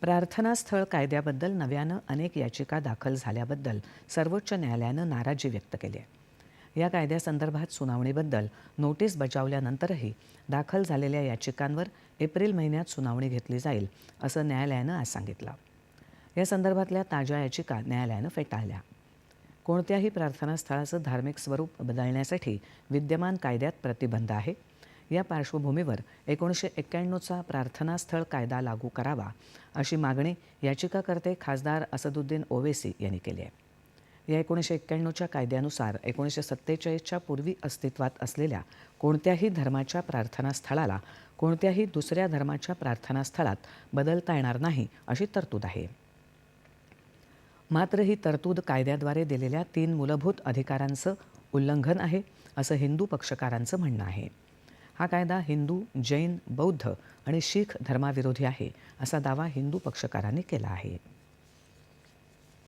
प्रार्थनास्थळ कायद्याबद्दल नव्यानं अनेक याचिका दाखल झाल्याबद्दल सर्वोच्च न्यायालयानं नाराजी व्यक्त केली आहे. या कायद्यासंदर्भात सुनावणीबद्दल नोटीस बजावल्यानंतरही दाखल झालेल्या याचिकांवर एप्रिल महिन्यात सुनावणी घेतली जाईल असं न्यायालयानं आज सांगितलं. या संदर्भातल्या ताज्या याचिका न्यायालयानं फेटाळल्या. कोणत्याही प्रार्थनास्थळाचं धार्मिक स्वरूप बदलण्यासाठी विद्यमान कायद्यात प्रतिबंध आहे. या पार्श्वभूमीवर एकोणीसशे एक्क्याण्णवचा प्रार्थनास्थळ कायदा लागू करावा अशी मागणी याचिकाकर्ते खासदार असदुद्दीन ओवेसी यांनी केली आहे. या एकोणीसशे एक्क्याण्णवच्या कायद्यानुसार एकोणीसशे सत्तेचाळीसच्या पूर्वी अस्तित्वात असलेल्या कोणत्याही धर्माच्या प्रार्थनास्थळाला कोणत्याही दुसऱ्या धर्माच्या प्रार्थनास्थळात बदलता येणार नाही अशी तरतूद आहे. मात्र ही तरतूद कायद्याद्वारे दिलेल्या तीन मूलभूत अधिकारांचं उल्लंघन आहे असं हिंदू पक्षकारांचं म्हणणं आहे. हा कायदा हिंदू जैन बौद्ध आणि शीख धर्माविरोधी आहे असा दावा हिंदू पक्षकारांनी केला आहे.